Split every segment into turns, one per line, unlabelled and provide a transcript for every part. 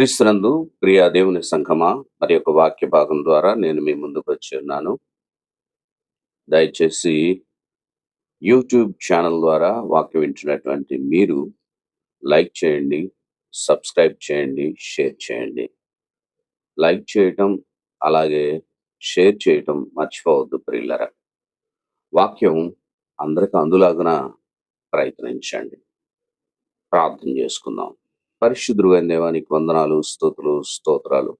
క్రీస్తునందు ప్రియా దేవుని సంఘమా మరి యొక్క వాక్య భాగం ద్వారా నేను మీ ముందుకు వచ్చి ఉన్నాను. దయచేసి యూట్యూబ్ ఛానల్ ద్వారా వాక్యం వింటున్నటువంటి మీరు లైక్ చేయండి సబ్స్క్రైబ్ చేయండి షేర్ చేయండి. లైక్ చేయటం అలాగే షేర్ చేయటం మర్చిపోవద్దు ప్రియులర. వాక్యం అందరికి అందులాగున ప్రయత్నించండి. ప్రార్థన చేసుకుందాం. పరిశుద్ధుడు దేవానికి వందనాలు స్తోత్రులు స్తోత్రాలు.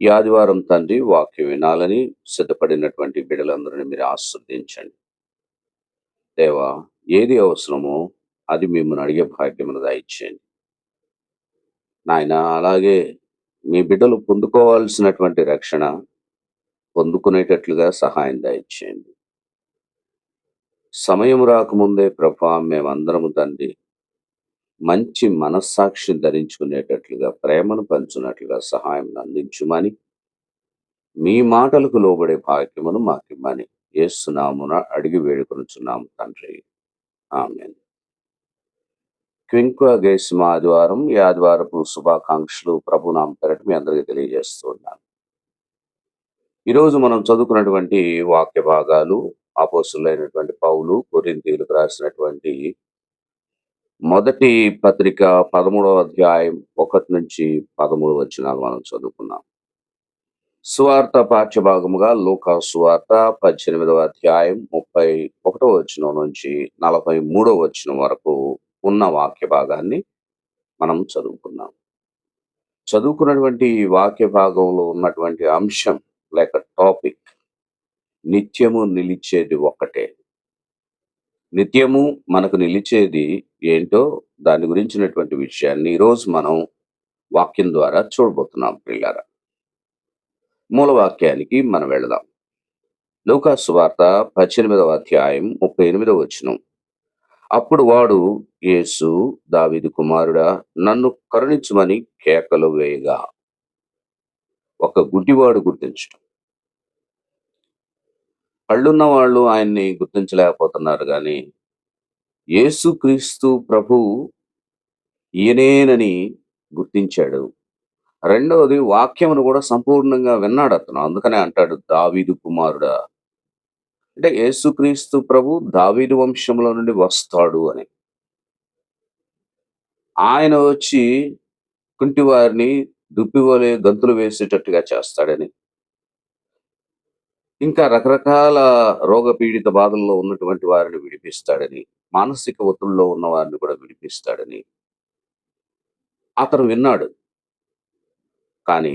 ఈ ఆదివారం తండ్రి వాక్యం వినాలని సిద్ధపడినటువంటి బిడ్డలందరినీ మీరు ఆస్వాదించండి దేవా ఏది అవసరమో అది మిమ్మల్ని అడిగే భాగ్యమును దాయిచ్చేయండి నాయన అలాగే మీ బిడ్డలు పొందుకోవాల్సినటువంటి రక్షణ పొందుకునేటట్లుగా సహాయం దాయిచ్చేయండి సమయం రాకముందే ప్రభా మేమందరము తండ్రి మంచి మనస్సాక్షి ధరించుకునేటట్లుగా ప్రేమను పంచునట్లుగా సహాయం అందించుమని మీ మాటలకు లోబడే భాగ్యమును మాకిమ్మని ఏసునామున అడిగి వేడుకొనుచున్నాము తండ్రి. ఆమె క్వింక్వా గేసిమ ఆదివారం ఈ ఆదివారపు శుభాకాంక్షలు ప్రభునామ పెరటి మీ అందరికీ తెలియజేస్తూ ఉన్నాను. ఈరోజు మనం చదువుకున్నటువంటి వాక్య భాగాలు ఆపోసులైనటువంటి పౌలు కొరింతీలకు రాసినటువంటి మొదటి పత్రిక పదమూడవ అధ్యాయం ఒకటి నుంచి పదమూడు వచ్చినాలు మనం చదువుకున్నాం సువార్త పాఠ్యభాగముగా లోక సువార్త పద్దెనిమిదవ అధ్యాయం ముప్పై ఒకటో వచనం నుంచి నలభై మూడో వచనం వరకు ఉన్న వాక్య భాగాన్ని మనం చదువుకున్నాం చదువుకున్నటువంటి ఈ వాక్య భాగంలో ఉన్నటువంటి అంశం లేక టాపిక్ నిత్యము నిలిచేది ఒక్కటే. నిత్యము మనకు నిలిచేది ఏంటో దాని గురించినటువంటి విషయాన్ని ఈరోజు మనం వాక్యం ద్వారా చూడబోతున్నాం ప్రిల్లారా మూల వాక్యానికి మనం వెళదాం. లూకాసు వార్త పద్దెనిమిదవ అధ్యాయం ముప్పై ఎనిమిదవ వచనం. అప్పుడు వాడు యేసు దావిది కుమారుడా నన్ను కరుణించమని కేకలు వేయగా ఒక గుడ్డివాడు గుర్తించడం కళ్ళున్న వాళ్ళు ఆయన్ని గుర్తించలేకపోతున్నారు కానీ యేసుక్రీస్తు ప్రభు ఈయనేనని గుర్తించాడు. రెండవది వాక్యమును కూడా సంపూర్ణంగా విన్నాడు అతను. అందుకనే అంటాడు దావీదు కుమారుడా. అంటే యేసుక్రీస్తు ప్రభు దావీదు వంశంలో నుండి వస్తాడు అని. ఆయన వచ్చి కుంటివారిని దుప్పివలే గంతులు వేసేటట్టుగా చేస్తాడని. ఇంకా రకరకాల రోగపీడిత బాధల్లో ఉన్నటువంటి వారిని విడిపిస్తాడని మానసిక ఒత్తిడిలో ఉన్న వారిని కూడా విడిపిస్తాడని అతను విన్నాడు. కానీ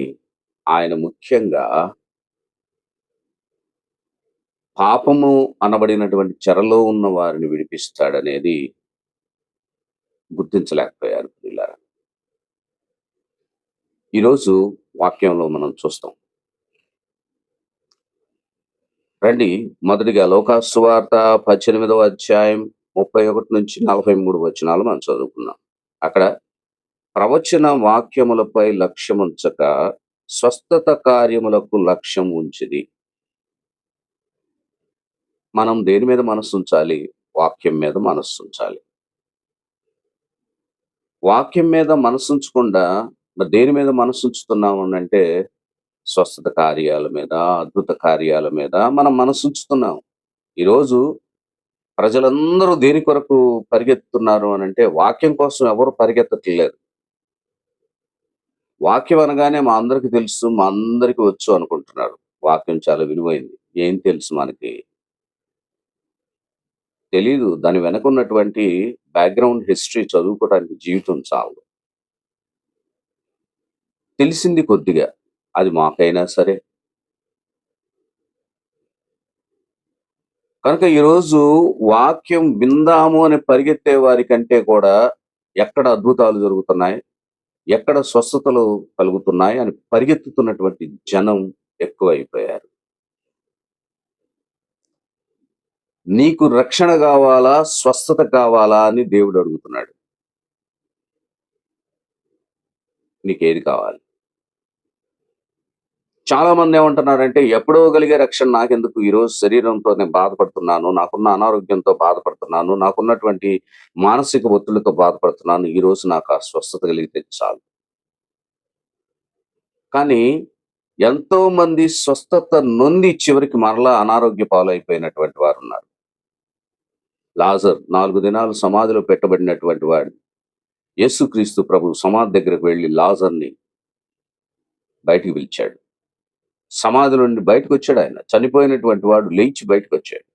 ఆయన ముఖ్యంగా పాపము అనబడినటువంటి చెరలో ఉన్న వారిని విడిపిస్తాడనేది గుర్తించలేకపోయారు పిల్లరా ఈరోజు వాక్యంలో మనం చూస్తాం. రండి. మొదటిగా లోకాసువార్త పద్దెనిమిదవ అధ్యాయం ముప్పై ఒకటి నుంచి నలభై మూడు వచనాలు మనం చదువుకున్నాం అక్కడ ప్రవచన వాక్యములపై లక్ష్యం ఉంచక స్వస్థత కార్యములకు లక్ష్యం ఉంచిది మనం దేని మీద మనస్సు ఉంచాలి? వాక్యం మీద మనస్సు ఉంచాలి. వాక్యం మీద మనసు ఉంచకుండా దేని మీద మనసు ఉంచుతున్నాము అంటే స్వస్థత కార్యాల మీద అద్భుత కార్యాల మీద మనం మనసు ఉంచుతున్నాం ఈరోజు ప్రజలందరూ దేని కొరకు పరిగెత్తుతున్నారు అని అంటే వాక్యం కోసం ఎవరు పరిగెత్తట్లేరు వాక్యం అనగానే మా అందరికి తెలుసు మా అందరికి వచ్చు అనుకుంటున్నారు. వాక్యం చాలా విలువైంది. ఏం తెలుసు మనకి? తెలీదు. దాని వెనక ఉన్నటువంటి బ్యాక్గ్రౌండ్ హిస్టరీ చదువుకోవడానికి జీవితం చాలు. తెలిసింది కొద్దిగా. అది మాకైనా సరే. కనుక ఈరోజు వాక్యం విందాము అని పరిగెత్తే వారి కంటే కూడా ఎక్కడ అద్భుతాలు జరుగుతున్నాయి? ఎక్కడ స్వస్థతలు కలుగుతున్నాయి? అని పరిగెత్తుతున్నటువంటి జనం ఎక్కువైపోయారు. నీకు రక్షణ కావాలా? స్వస్థత కావాలా? అని దేవుడు అడుగుతున్నాడు. నీకేది కావాలి? చాలా మంది ఏమంటున్నారంటే ఎప్పుడో కలిగే రక్షణ నాకెందుకు? ఈరోజు శరీరంతో నేను బాధపడుతున్నాను నాకున్న అనారోగ్యంతో బాధపడుతున్నాను నాకున్నటువంటి మానసిక ఒత్తిడితో బాధపడుతున్నాను ఈ రోజు నాకు ఆ స్వస్థత కలిగితే చాలు. కానీ ఎంతో మంది స్వస్థత నొంది చివరికి మరలా అనారోగ్య పాలైపోయినటువంటి వారు ఉన్నారు లాజర్ నాలుగు దినాలు సమాధిలో పెట్టబడినటువంటి వాడు యేసుక్రీస్తు ప్రభు సమాధి దగ్గరకు వెళ్ళి లాజర్ని బయటికి పిలిచాడు. సమాధి నుండి బయటకు వచ్చాడు ఆయన. చనిపోయినటువంటి వాడు లేచి బయటకు వచ్చాడు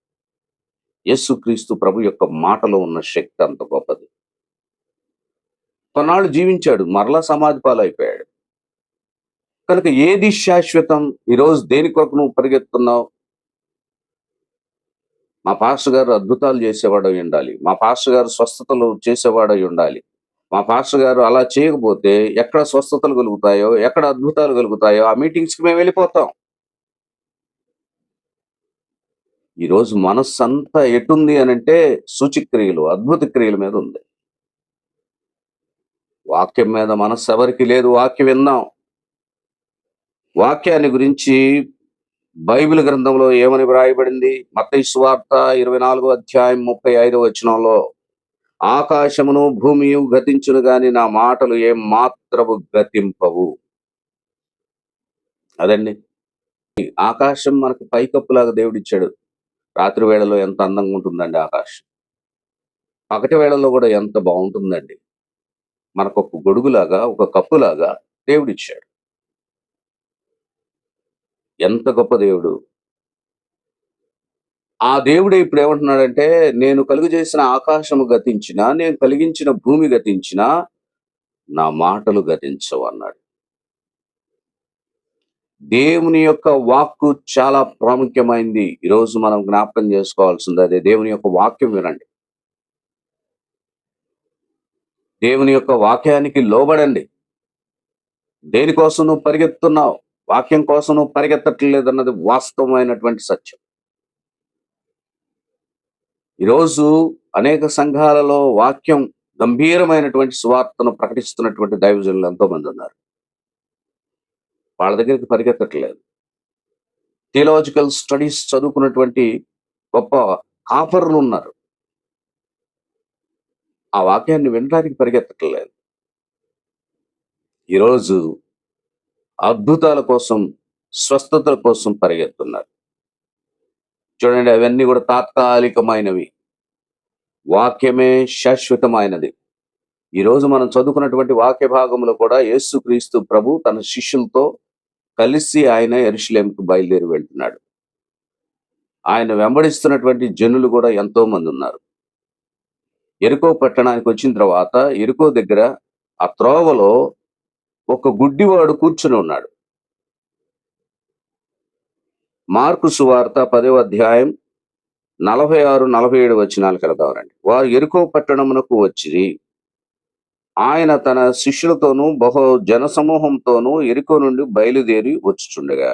యేసుక్రీస్తు ప్రభు యొక్క మాటలో ఉన్న శక్తి అంత గొప్పది. కొన్నాళ్ళు జీవించాడు. మరలా సమాధి పాలైపోయాడు. కనుక ఏది శాశ్వతం? ఈరోజు దేని కొరకు నువ్వు పరిగెత్తున్నావు? మా పాస్టర్ గారు అద్భుతాలు చేసేవాడై ఉండాలి. మా పాస్టర్ గారు స్వస్థతలు చేసేవాడై ఉండాలి. మా పాస్టర్ గారు అలా చేయకపోతే ఎక్కడ స్వస్థతలు కలుగుతాయో ఎక్కడ అద్భుతాలు కలుగుతాయో ఆ మీటింగ్స్కి మేము వెళ్ళిపోతాం. ఈరోజు మనస్సు అంతా ఎటుంది అని అంటే సూచిక్రియలు అద్భుత క్రియల మీద ఉంది. వాక్యం మీద మనస్సు ఎవరికి లేదు వాక్యం విన్నాం. వాక్యాన్ని గురించి బైబిల్ గ్రంథంలో ఏమని వ్రాయబడింది? మత్తయి సువార్త ఇరవై నాలుగో అధ్యాయం ముప్పై ఐదో వచనంలో. ఆకాశమును భూమియు గతించును గాని నా మాటలు ఏం మాత్రము గతింపవు. అదండి. ఆకాశం మనకు పైకప్పులాగా దేవుడిచ్చాడు. రాత్రి వేళలో ఎంత అందంగా ఉంటుందండి ఆకాశం. పగటి వేళలో కూడా ఎంత బాగుంటుందండి. మనకు ఒక గొడుగులాగా ఒక కప్పులాగా దేవుడిచ్చాడు. ఎంత గొప్ప దేవుడు. ఆ దేవుడే ఇప్పుడు ఏమంటున్నాడంటే నేను కలుగు చేసిన ఆకాశము గతించిన నేను కలిగించిన భూమి గతించిన నా మాటలు గతించవు అన్నాడు. దేవుని యొక్క వాక్కు చాలా ప్రాముఖ్యమైంది. ఈరోజు మనం జ్ఞాపకం చేసుకోవాల్సింది అదే దేవుని యొక్క వాక్యం వినండి. దేవుని యొక్క వాక్యానికి లోబడండి. దేనికోసం నువ్వు పరిగెత్తున్నావు? వాక్యం కోసం నువ్వు పరిగెత్తట్లేదు అన్నది వాస్తవమైనటువంటి సత్యం. ఈరోజు అనేక సంఘాలలో వాక్యం గంభీరమైనటువంటి సువార్తను ప్రకటిస్తున్నటువంటి దైవజనులు ఎంతో మంది ఉన్నారు. వాళ్ళ దగ్గరికి పరిగెత్తట్లేదు. థియలాజికల్ స్టడీస్ చదువుకున్నటువంటి గొప్ప కాపర్లు ఉన్నారు. ఆ వాక్యాన్ని వినడానికి పరిగెత్తట్లేదు. ఈరోజు అద్భుతాల కోసం స్వస్థతల కోసం పరిగెత్తున్నారు. చూడండి అవన్నీ కూడా తాత్కాలికమైనవి. వాక్యమే శాశ్వతమైనది. ఈరోజు మనం చదువుకున్నటువంటి వాక్య భాగంలో కూడా యేసుక్రీస్తు ప్రభు తన శిష్యులతో కలిసి ఆయన ఎరుషులేంకు బయలుదేరి వెళ్తున్నాడు. ఆయన వెంబడిస్తున్నటువంటి జనులు కూడా ఎంతో మంది ఉన్నారు. ఎరుకో పట్టణానికి వచ్చిన తర్వాత ఎరుకో దగ్గర ఆ త్రోవలో ఒక గుడ్డివాడు కూర్చుని ఉన్నాడు. మార్కు సువార్త పదవ అధ్యాయం నలభై ఆరు నలభై ఏడు వచ్చినాలు వెళదామరండి వారు ఎరుకో పట్టణమునకు వచ్చి ఆయన తన శిష్యులతోనూ బహు జనసమూహంతోనూ ఎరుకో నుండి బయలుదేరి వచ్చుచుండగా.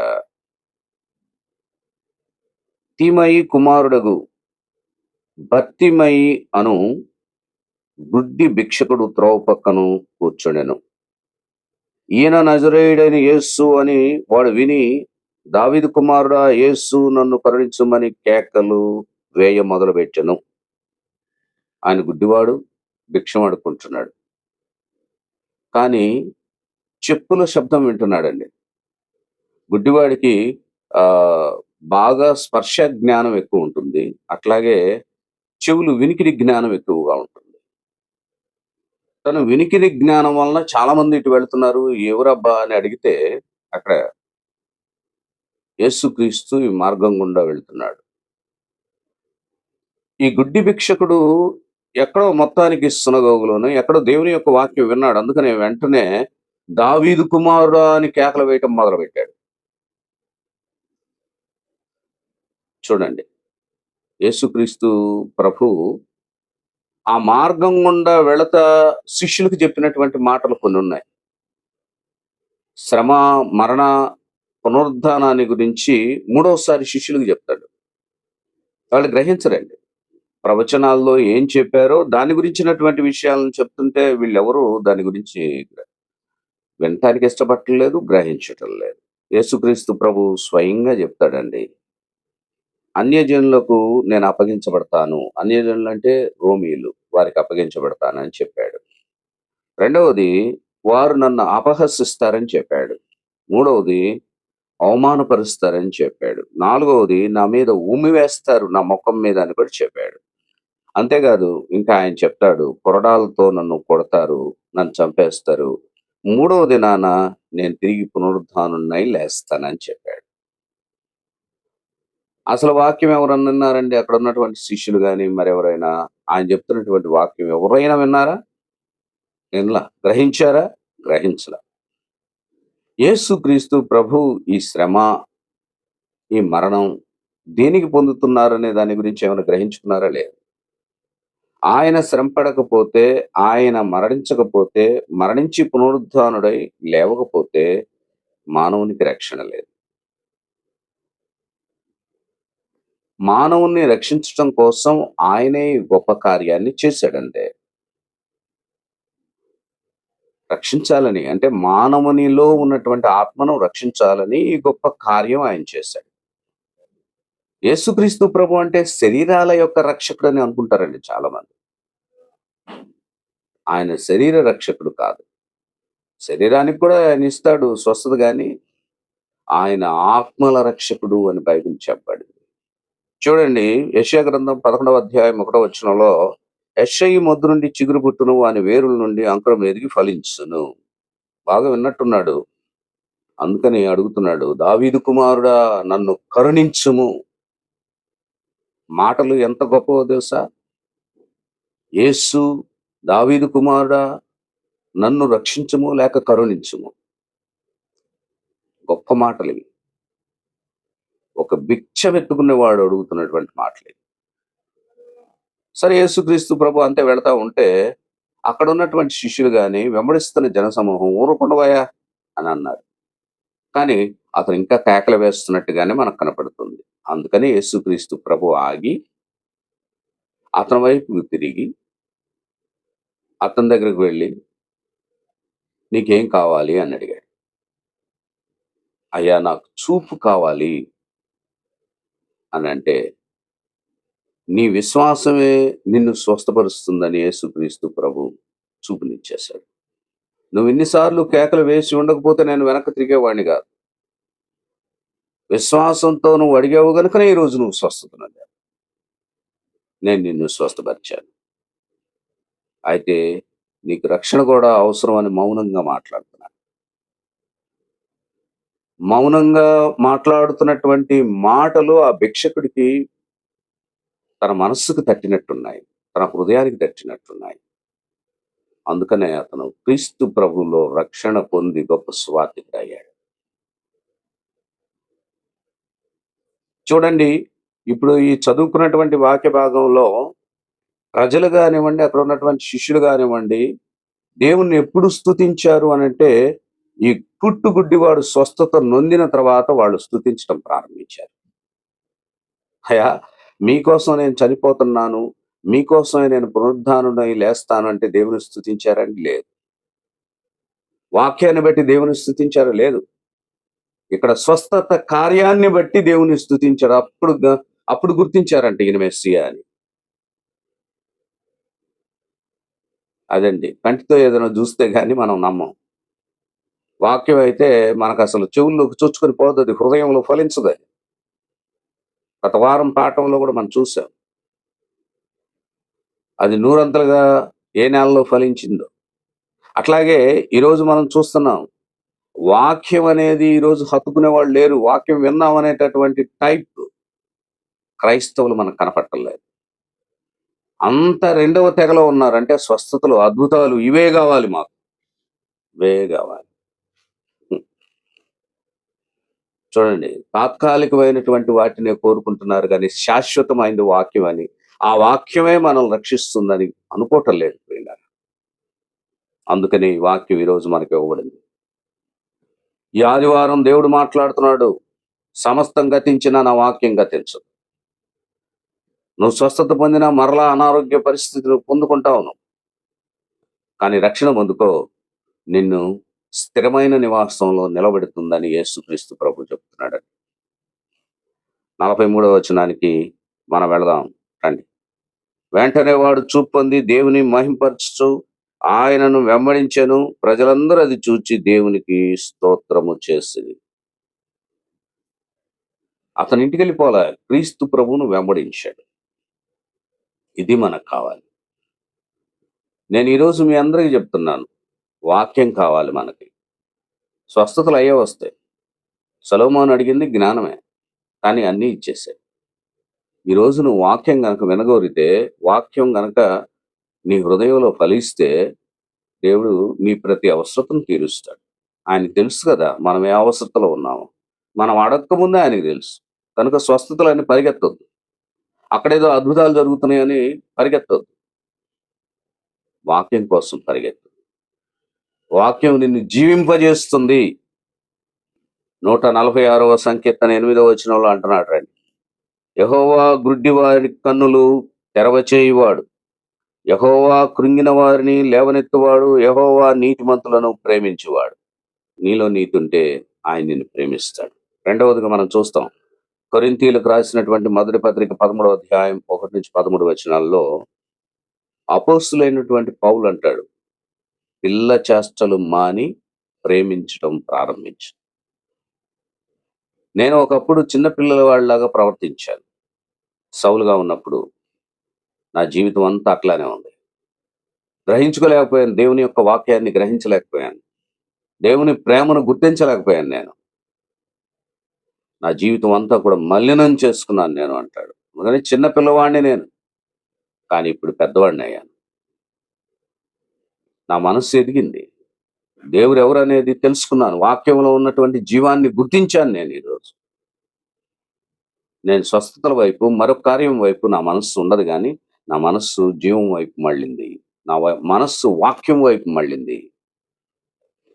తిమయి కుమారుడగు భక్తిమయి అను గుడ్డి భిక్షకుడు త్రోవ పక్కను కూర్చుండెను. ఈయన నజరేయుడైన యేసు అని వాడు విని దావిదు కుమారుడా యేసు నన్ను కరుణించమని కేకలు వేయ మొదలుపెట్టెను. ఆయన గుడ్డివాడు భిక్షం అడుకుంటున్నాడు కానీ చెప్పుల శబ్దం వింటున్నాడండి. గుడ్డివాడికి ఆ బాగా స్పర్శ జ్ఞానం ఎక్కువ ఉంటుంది. అట్లాగే చెవులు వినికిడి జ్ఞానం ఎక్కువగా ఉంటుంది. తను వినికిడి జ్ఞానం వలన చాలా మంది ఇటు వెళ్తున్నారు. ఎవరబ్బా అని అడిగితే అక్కడ యేసుక్రీస్తు ఈ మార్గం గుండా వెళ్తున్నాడు. ఈ గుడ్డి భిక్షకుడు ఎక్కడో మొత్తానికి సునగోగులోను ఎక్కడో దేవుని యొక్క వాక్యం విన్నాడు. అందుకనే వెంటనే దావీదు కుమారుడు అని కేకలు వేయటం మొదలుపెట్టాడు. చూడండి. యేసుక్రీస్తు ప్రభు ఆ మార్గం గుండా వెళతా శిష్యులకు చెప్పినటువంటి మాటలు కొన్ని ఉన్నాయి. శ్రమ మరణ పునరుద్ధానాన్ని గురించి మూడవసారి శిష్యులకు చెప్తాడు. వాళ్ళు గ్రహించరండి. ప్రవచనాల్లో ఏం చెప్పారో దాని గురించినటువంటి విషయాలను చెప్తుంటే వీళ్ళెవరూ దాని గురించి వినటానికి ఇష్టపడలేదు గ్రహించటం లేదు. యేసుక్రీస్తు ప్రభు స్వయంగా చెప్తాడండి. అన్యజనులకు నేను అప్పగించబడతాను. అన్యజనులు అంటే రోమీలు వారికి అప్పగించబడతానని చెప్పాడు. రెండవది వారు నన్ను అపహసిస్తారని చెప్పాడు. మూడవది అవమానపరుస్తారని చెప్పాడు. నాలుగవది నా మీద ఉమ్మి వేస్తారు. నా ముఖం మీద అని కూడా చెప్పాడు. అంతేకాదు ఇంకా ఆయన చెప్తాడు కొరడాలతో నన్ను కొడతారు నన్ను చంపేస్తారు. మూడవ దినాన నేను తిరిగి పునరుద్ధానున్నై లేస్తానని చెప్పాడు. అసలు వాక్యం ఎవరన్నా విన్నారండి? అక్కడ ఉన్నటువంటి శిష్యులు కానీ మరెవరైనా? ఆయన చెప్తున్నటువంటి వాక్యం ఎవరైనా విన్నారా? వినలా. గ్రహించారా? గ్రహించలా. యేసుక్రీస్తు ప్రభు ఈ శ్రమ ఈ మరణం దేనికి పొందుతున్నారనే దాని గురించి ఏమైనా గ్రహించుకున్నారా లేదు? ఆయన శ్రమపడకపోతే ఆయన మరణించకపోతే మరణించి పునరుద్ధానుడై లేవకపోతే మానవునికి రక్షణ లేదు. మానవుణ్ణి రక్షించడం కోసం ఆయనే గొప్ప కార్యాన్ని చేశాడంటే రక్షించాలని అంటే మానవునిలో ఉన్నటువంటి ఆత్మను రక్షించాలని ఈ గొప్ప కార్యం ఆయన చేశాడు. యేసుక్రీస్తు ప్రభు అంటే శరీరాల యొక్క రక్షకుడు అని అనుకుంటారండి చాలా మంది ఆయన శరీర రక్షకుడు కాదు. శరీరానికి కూడా ఆయన ఇస్తాడు స్వస్థత కానీ ఆయన ఆత్మల రక్షకుడు అని బైబిల్ చెప్పబడింది. చూడండి యశ్యా గ్రంథం పదకొండవ అధ్యాయం ఒకటో వచనంలో యశ్ఐ మొద్దు నుండి చిగురు పుట్టును వాని వేరుల నుండి అంకురం ఎదిగి ఫలించును. బాగా విన్నట్టున్నాడు. అందుకని అడుగుతున్నాడు దావీదు కుమారుడా నన్ను కరుణించుము. మాటలు ఎంత గొప్పవో తెలుసా? యేసు దావీదు కుమారుడా నన్ను రక్షించుము లేక కరుణించుము. గొప్ప మాటలు ఇవి ఒక భిక్ష వెతుకునేవాడు అడుగుతున్నటువంటి మాటలు ఇవి. సరే యేసుక్రీస్తు ప్రభు అంతే వెళతా ఉంటే అక్కడ ఉన్నటువంటి శిష్యులు కానీ వెంబడిస్తున్న జనసమూహం ఊరుకుండవయా అని అన్నారు. కానీ అతను ఇంకా కేకలు వేస్తున్నట్టుగానే మనకు కనపడుతుంది. అందుకని యేసుక్రీస్తు ప్రభు ఆగి అతని వైపు తిరిగి అతని దగ్గరికి వెళ్ళి నీకేం కావాలి అని అడిగాడు. అయ్యా నాకు చూపు కావాలి అని అంటే నీ విశ్వాసమే నిన్ను స్వస్థపరుస్తుందని యేసుక్రీస్తు ప్రభు చూపునిచ్చేశాడు. నువ్వు ఇన్నిసార్లు కేకలు వేసి ఉండకపోతే నేను వెనక్కి తిరిగేవాడిని కాదు. విశ్వాసంతో నువ్వు అడిగావు కనుకనే ఈరోజు నువ్వు స్వస్థతనగా నేను నిన్ను స్వస్థపరిచాను. అయితే నీకు రక్షణ కూడా అవసరం అని మౌనంగా మాట్లాడుతున్నాను మౌనంగా మాట్లాడుతున్నటువంటి మాటలు ఆ భిక్షకుడికి తన మనస్సుకు తట్టినట్టున్నాయి తన హృదయానికి తట్టినట్టున్నాయి. అందుకనే అతను క్రీస్తు ప్రభులో రక్షణ పొంది గొప్ప స్వాతికుడు అయ్యాడు చూడండి ఇప్పుడు ఈ చదువుకున్నటువంటి వాక్య భాగంలో ప్రజలు కానివ్వండి అక్కడ ఉన్నటువంటి శిష్యులు కానివ్వండి దేవుణ్ణి ఎప్పుడు స్థుతించారు అని అంటే ఈ పుట్టుగుడ్డివాడు స్వస్థత నొందిన తర్వాత వాళ్ళు స్థుతించడం ప్రారంభించారు. అయా మీకోసం నేను చనిపోతున్నాను మీకోసమే నేను పునరుద్ధానుడై లేస్తాను అంటే దేవుని స్థుతించారండి? లేదు. వాక్యాన్ని బట్టి దేవుని స్థుతించారు? లేదు. ఇక్కడ స్వస్థత కార్యాన్ని బట్టి దేవుని స్థుతించారు. అప్పుడు అప్పుడు గుర్తించారంట ఈయన మెస్సియా అని. అదండి. కంటితో ఏదైనా చూస్తే కానీ మనం నమ్మం. వాక్యం అయితే మనకు అసలు చెవుల్లోకి చొచ్చుకొని పోతుంది హృదయంలో ఫలించదు గత వారం పాఠంలో కూడా మనం చూసాం. అది నూరంతలుగా ఏ నెలలో ఫలించిందో. అట్లాగే ఈరోజు మనం చూస్తున్నాం వాక్యం అనేది ఈరోజు హత్తుకునే వాళ్ళు లేరు. వాక్యం విన్నాం అనేటటువంటి టైప్ క్రైస్తవులు మనకు కనపట్టలేదు అంత రెండవ తెగలో ఉన్నారంటే స్వస్థతలు అద్భుతాలు ఇవే కావాలి మాకు. ఇవే కావాలి. చూడండి తాత్కాలికమైనటువంటి వాటిని కోరుకుంటున్నారు కానీ శాశ్వతమైన వాక్యం అని ఆ వాక్యమే మనల్ని రక్షిస్తుందని అనుకోవటం లేదు ప్రియులారా. అందుకని ఈ వాక్యం ఈరోజు మనకి ఇవ్వబడింది ఈ ఆదివారం దేవుడు మాట్లాడుతున్నాడు సమస్తం గతించిన నా వాక్యం గతించు నువ్వు స్వస్థత పొందిన మరలా అనారోగ్య పరిస్థితిని పొందుకుంటావు నువ్వు. కానీ రక్షణ పొందుకో నిన్ను స్థిరమైన నివాసంలో నిలబెడుతుందని యేసుక్రీస్తు ప్రభు చెప్తున్నాడు. నలభై మూడవ వచనానికి మనం వెళదాం. రండి. వెంటనే వాడు చూపొంది దేవుని మహింపరచు ఆయనను వెంబడించెను. ప్రజలందరూ అది చూచి దేవునికి స్తోత్రము చేసింది అతని ఇంటికి వెళ్ళిపోలే క్రీస్తు ప్రభువును వెంబడించాడు. ఇది మనకు కావాలి. నేను ఈరోజు మీ అందరికీ చెప్తున్నాను. వాక్యం కావాలి మనకి. స్వస్థతలు అయ్యే వస్తాయి. సలోమాన్ అడిగింది జ్ఞానమే కానీ అన్నీ ఇచ్చేసాయి ఈరోజు నువ్వు వాక్యం గనక వినగోరితే వాక్యం గనక నీ హృదయంలో ఫలిస్తే దేవుడు నీ ప్రతి అవసరతను తీరుస్తాడు. ఆయన తెలుసు కదా మనం ఏ అవసరతలో ఉన్నామో. మనం అడగకముందే ముందే తెలుసు. కనుక స్వస్థతలు పరిగెత్తొద్దు. అక్కడేదో అద్భుతాలు జరుగుతున్నాయని పరిగెత్తొద్దు. వాక్యం కోసం పరిగెత్తు వాక్యం నిన్ను జీవింపజేస్తుంది. నూట నలభై ఆరవ సంకీర్తన ఎనిమిదవ వచనంలో అంటున్నాడు రండి. యహోవా గుడ్డి వారి కన్నులు తెరవచేయువాడు. యహోవా కృంగిన వారిని లేవనెత్తువాడు. యహోవా నీతిమంతులను ప్రేమించువాడు. నీలో నీతుంటే ఆయన నిన్ను ప్రేమిస్తాడు. రెండవదిగా మనం చూస్తాం. కొరింతీలకు రాసినటువంటి మొదటి పత్రిక పదమూడవ అధ్యాయం ఒకటి నుంచి పదమూడు వచనాల్లో అపోస్తులైనటువంటి పౌలు అంటాడు. పిల్ల చేష్టలు మాని ప్రేమించడం ప్రారంభించు. నేను ఒకప్పుడు చిన్నపిల్లల వాళ్ళలాగా ప్రవర్తించాను. సౌలుగా ఉన్నప్పుడు నా జీవితం అంతా అట్లానే ఉంది. గ్రహించుకోలేకపోయాను. దేవుని యొక్క వాక్యాన్ని గ్రహించలేకపోయాను. దేవుని ప్రేమను గుర్తించలేకపోయాను నేను. నా జీవితం అంతా కూడా మలినం చేసుకున్నాను నేను అంటాడు. అందుకని చిన్న పిల్లవాడిని నేను. కానీ ఇప్పుడు పెద్దవాడిని అయ్యాను. నా మనస్సు ఎదిగింది. దేవుడు ఎవరు అనేది తెలుసుకున్నాను. వాక్యంలో ఉన్నటువంటి జీవాన్ని గుర్తించాను నేను ఈరోజు. నేను స్వస్థతల వైపు మరొక కార్యం వైపు నా మనస్సు ఉండదు కానీ నా మనస్సు జీవం వైపు మళ్ళింది. నా వై- మనస్సు వాక్యం వైపు మళ్ళింది.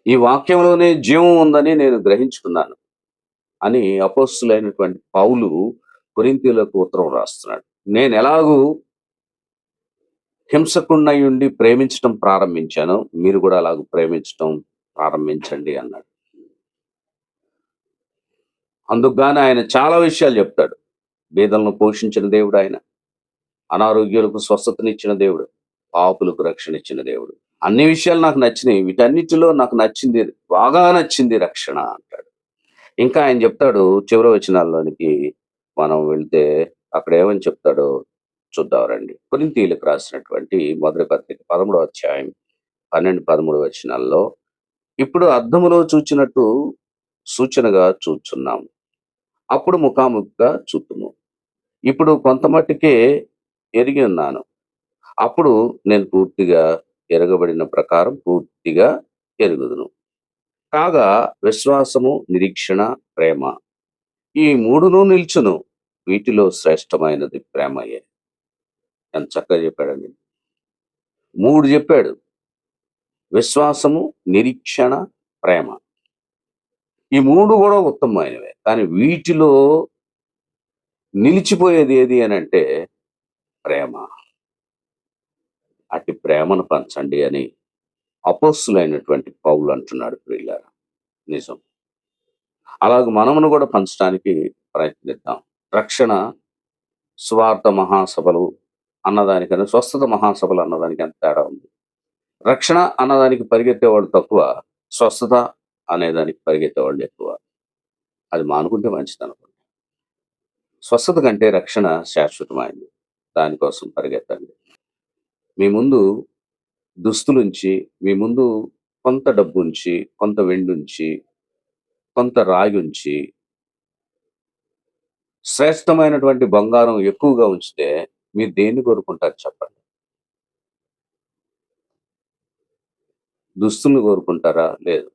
ఈ వాక్యంలోనే జీవం ఉందని నేను గ్రహించుకున్నాను అని అపోస్తులైనటువంటి పౌలు కొరింతీలకు ఉత్తరం రాస్తున్నాడు. నేను ఎలాగూ హింసకుండై ఉండి ప్రేమించడం ప్రారంభించాను. మీరు కూడా అలాగ ప్రేమించడం ప్రారంభించండి అన్నాడు. అందుకుగానే ఆయన చాలా విషయాలు చెప్తాడు. బీదలను పోషించిన దేవుడు ఆయన. అనారోగ్యాలకు స్వస్థతనిచ్చిన దేవుడు. పాపులకు రక్షణ ఇచ్చిన దేవుడు. అన్ని విషయాలు నాకు నచ్చినాయి వీటన్నిటిలో నాకు నచ్చింది బాగా నచ్చింది రక్షణ అంటాడు. ఇంకా ఆయన చెప్తాడు చివరి వచనాల్లోనికి మనం వెళ్తే అక్కడ ఏమని చెప్తాడో చూద్దాం రండి కొరింతీలకు రాసినటువంటి మొదటి పత్రిక పదమూడవ అధ్యాయం పన్నెండు పదమూడు వచనాల్లో ఇప్పుడు అర్థములో చూచినట్టు సూచనగా చూచున్నాము. అప్పుడు ముఖాముఖిగా చూతుము. ఇప్పుడు కొంత మట్టుకే ఎరిగి ఉన్నాను. అప్పుడు నేను పూర్తిగా ఎరగబడిన ప్రకారం పూర్తిగా ఎరుగుదును. కాగా విశ్వాసము నిరీక్షణ ప్రేమ ఈ మూడును నిల్చును. వీటిలో శ్రేష్టమైనది ప్రేమయే. ఎంత చక్కగా చెప్పాడండి. మూడు చెప్పాడు. విశ్వాసము నిరీక్షణ ప్రేమ. ఈ మూడు కూడా ఉత్తమమైనవే. కానీ వీటిలో నిలిచిపోయేది ఏది అని అంటే ప్రేమ. అట్టి ప్రేమను పంచండి అని అపోస్తులైనటువంటి పౌలు అంటున్నాడు ప్రియులారా. నిజం. అలాగే మనమును కూడా పంచడానికి ప్రయత్నిద్దాం. రక్షణ స్వార్థ మహాసభలు అన్నదానికన్నా స్వస్థత మహాసభలు అన్నదానికి ఎంత తేడా ఉంది. రక్షణ అన్నదానికి పరిగెత్తేవాళ్ళు తక్కువ స్వస్థత అనేదానికి పరిగెత్తేవాళ్ళు ఎక్కువ. అది మానుకుంటే మంచిది అనుకుంటా స్వస్థత కంటే రక్షణ శాశ్వతమైంది. దానికోసం పరిగెత్తండి. మీ ముందు దుస్తులుంచి మీ ముందు కొంత డబ్బు ఉంచి కొంత వెండుంచి కొంత రాగి ఉంచి శ్రేష్టమైనటువంటి బంగారం ఎక్కువగా ఉంచితే మీరు దేన్ని కోరుకుంటారు చెప్పండి. దుస్తుల్ని కోరుకుంటారా? లేదు.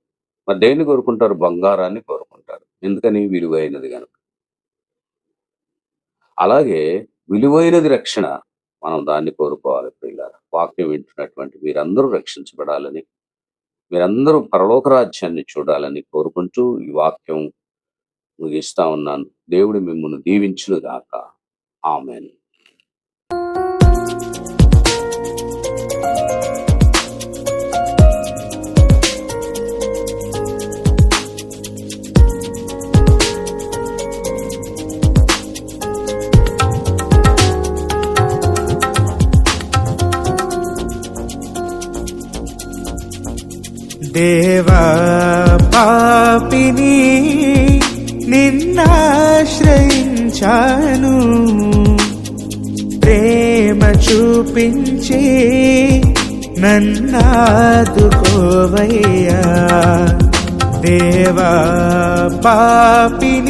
మరి దేన్ని కోరుకుంటారు? బంగారాన్ని కోరుకుంటారు. ఎందుకని? విలువైనది కనుక అలాగే విలువైనది రక్షణ మనం దాన్ని కోరుకోవాలి ప్రియులారా. వాక్యం వింటున్నటువంటి మీరందరూ రక్షించబడాలని మీరందరూ పరలోక రాజ్యాన్ని చూడాలని కోరుకుంటూ ఈ వాక్యం ముగిస్తా ఉన్నాను. దేవుడు మిమ్మల్ని దీవించును గాక ఆమెన్.
చూపించి నన్నాదుకోవయ్యా. దేవా పాపిని